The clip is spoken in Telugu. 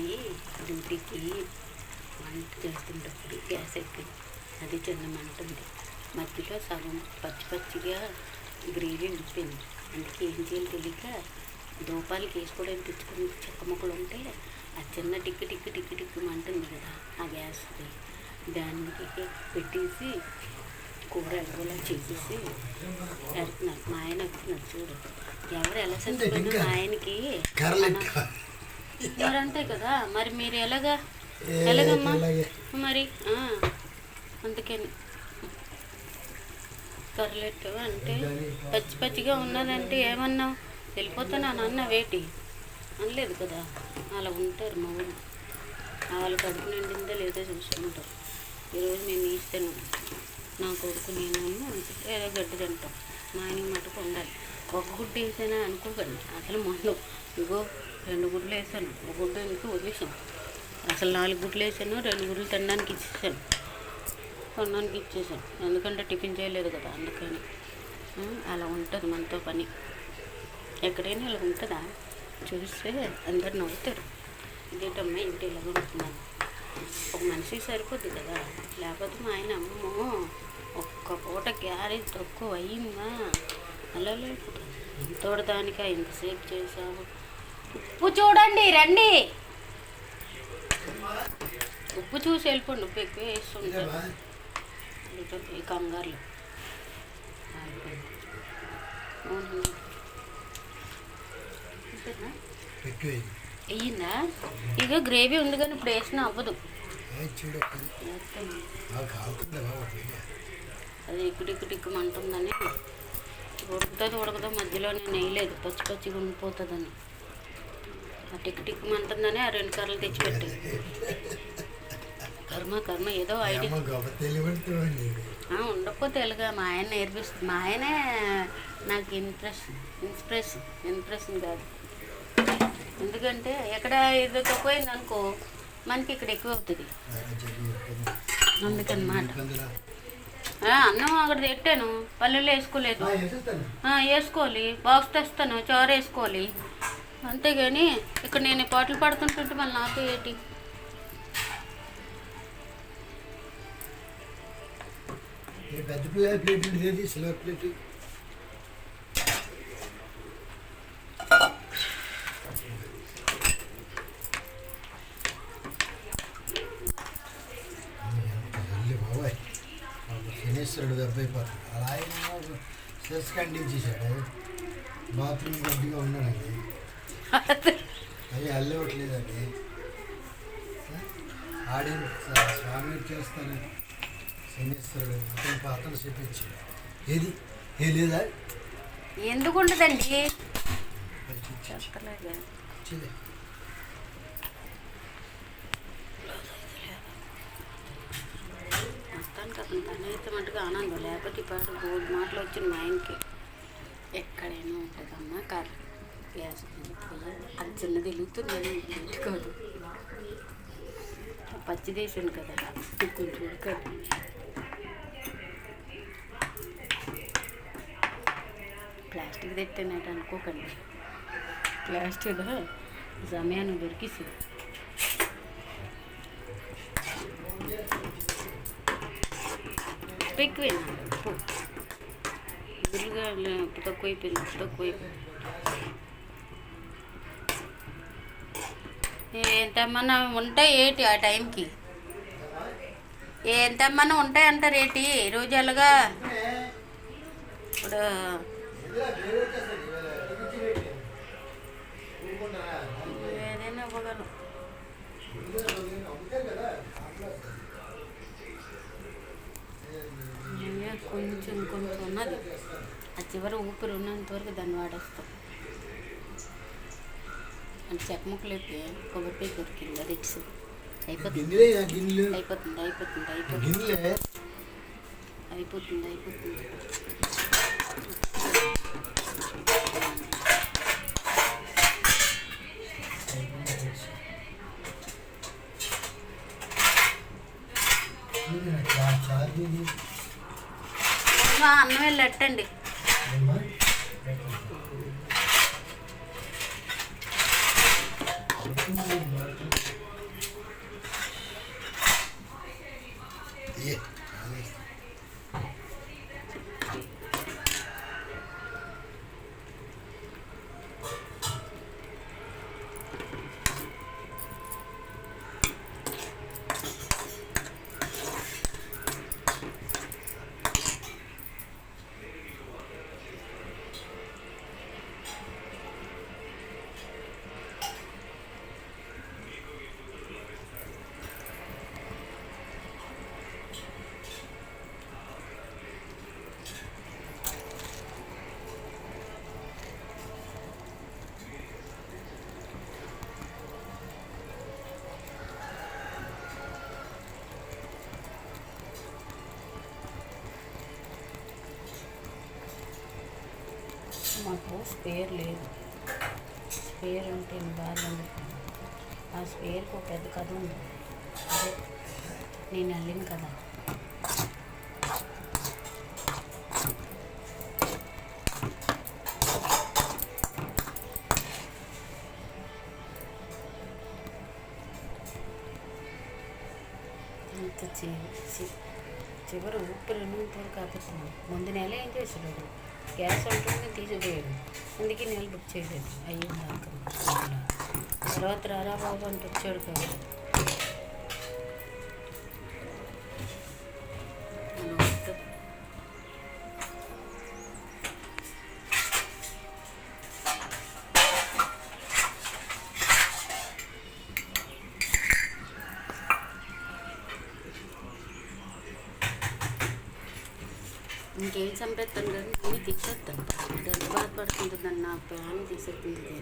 రాత్రి డ్యూటీకి వంట చేస్తుంటప్పుడు గ్యాస్ ఎక్కింది అది చిన్న మంట ఉంది మధ్యలో సగం పచ్చి పచ్చిగా గ్రేవీ ఉడిపోయింది. అందుకే ఏం చేయాలి తెలియక దూపాలకి వేసుకోవడానికి తెచ్చుకుని చెక్క ముక్కలు ఉంటే ఆ చిన్న టిక్కు టిక్కు టిక్కు టిక్కు మంట ఉంది కదా ఆ గ్యాస్ది దానికి పెట్టేసి కూర ఎలాగోలా చేసేసి పెడుతున్నారు మా ఆయన వస్తున్నారు చూడు. ఎవరు ఎలా చచ్చిపోయినా మా ఆయనకి మరి అంతే కదా? మరి మీరు ఎలాగా? ఎలాగమ్మా. మరి అందుకని కర్రెట్టు అంటే పచ్చి పచ్చిగా ఉన్నదంటే ఏమన్నావు? వెళ్ళిపోతాను అన్న వేటి. అనలేదు కదా? అలా ఉంటారు మా ఊళ్ళు వాళ్ళ కడుపు నిండిందో లేదో చూసుకుంటారు. ఈరోజు మేము ఇస్తాను నా కొడుకు నేను ఏదో గడ్డి తింటాం. మా ఆయనకి మటుకు ఉండాలి. ఒక గుడ్డు వేసానా అనుకోకండి అసలు మొన్న. ఇగో రెండు గుడ్లు వేసాను. ఒక గుడ్డు ఇంటికి వదిలేసాను? అసలు నాలుగు గుడ్లు వేసాను రెండు గుడ్లు తినడానికి ఇచ్చేసాను. కొనడానికి ఇచ్చేసాను. ఎందుకంటే టిఫిన్ చేయలేదు కదా అందుకని. అలా ఉంటుంది మనతో పని. ఎక్కడైనా ఇలా ఉంటుందా? చూస్తే అందరు నవ్వుతారు. ఇదేటమ్మా ఇంటి ఇలా ఉంటున్నాను. ఒక మనిషి సరిపోద్ది కదా. లేకపోతే మా ఆయన అమ్మో ఒక్క పూట గ్యారేజ్ తక్కువ అయ్యిందా? అలా లేకపోతే ఎంతోటి దానికా ఎంతసేపు చేసావు ఉప్పు చూడండి రండి. ఉప్పు చూసి వెళ్ళిపోండి ఉప్పు ఎక్కువ వేస్తుంటారు ఈ కంగారులో. అయ్యిందా ఇక గ్రేవీ ఉంది కానీ ఇప్పుడు వేసినా అవ్వదు. అది. వేస్తాను. ఉడుకుతుంది ఉడకదో మధ్యలో నేను వేయలేదు పచ్చి పచ్చిగా ఉండిపోతుందని. ఆ టిక్కు టిక్కు అంటుందని ఆ రెండు కర్రలు తెచ్చిపెట్టాను కర్మ కర్మ ఏదో ఐడియా ఉండకపోతే ఎలాగా మా ఆయన నేర్పిస్తుంది మా ఆయనే నాకు ఇంప్రెషన్ ఇన్స్పిరేషన్ ఇంప్రెషన్ కాదు. ఎందుకంటే ఎక్కడ ఏదో తక్కువైంది అనుకో మనకి ఇక్కడ ఎక్కువ అవుతుంది. అందుకనమాట. అన్నం అక్కడ పెట్టాను. పల్లెల్లో వేసుకోలేదు. వేసుకోవాలి. బాక్స్ తెస్తాను చారు వేసుకోవాలి. అంతేగాని ఇక్కడ నేను పాటలు పడుతుంటుంటే మళ్ళీ నాకు ఏంటి? పెద్ద ప్లేట్ ప్లేట్ ఏది సిల్వర్ ప్లేట్ సెస్ ఖండించేశాడు బాత్రూమ్ కొద్దిగా ఉన్నాడండి. అది అల్లవట్లేదండి. ఆడి స్వామి చేస్తాను. శనేశ్వరుడు అతని పాత్రలు చెప్పించాడు ఏది? ఏ లేదా? ఎందుకు ఉండదండి మొత్తానికి అతను పని అయితే ఆనందం. లేకపోతే ఇప్పుడు బోర్డు మాటలు వచ్చింది మా ఆయనకి ఎక్కడైనా ఉంటుందమ్మా కర్ర. గ్యాస్ అది చిన్నది వెలుగుతుంది పెట్టుకోదు పచ్చి దేశం కదా. కొంచెం ఉడకదు. ప్లాస్టిక్ తెట్టినట్టు అనుకోకండి. ప్లాస్టిక్ సమయాన్ని దొరికిస్తుంది. ఉప్పు ఎక్కువేనా ఉప్పు గురుగా ఉప్పు తక్కువ అయిపోయింది ఉప్పు ఎంతమ్మన్నా ఉంటాయి ఏంటి ఆ టైంకి ఎంతమ్మన్నా ఉంటాయి అంటారు ఏంటి? రోజు ఎలాగా ఇప్పుడు చివరి ఊపిరి ఉన్నంత వరకు దాన్ని వాడేస్తాం. అంటే చెక్క ముక్కలు అయితే కొబ్బరికాయ దొరికింది అది ఇచ్చి అయిపోతుంది అయిపోతుంది అయిపోతుంది. అయిపోతుంది అయిపోతుంది. అయిపోతుంది అన్నం వెళ్ళి మాకు స్పేర్ లేదు. స్పేర్ ఉంటే ఎన్ని ఆ స్పేర్కి ఒక పెద్ద కథ ఉంది. అదే నేను వెళ్ళిన కదా. ఇంత చి- చి- చివరి ఊపిరి ఉన్నంత కాబట్టి ముందు నెల ఏం చేసాడు గ్యాస్ ఉంటుంది తీసిపోయాడు అందుకే నెల బుక్ చేయలేదు అయ్యింది దాకా తర్వాత రారా బాబు అంటే వచ్చాడు కదా ఇంకేం చంపేస్తాను కదా నేను తీసేస్తాను అది ఎంత బాధపడుతుంది నా ప్రాణం తీసేస్తుంది.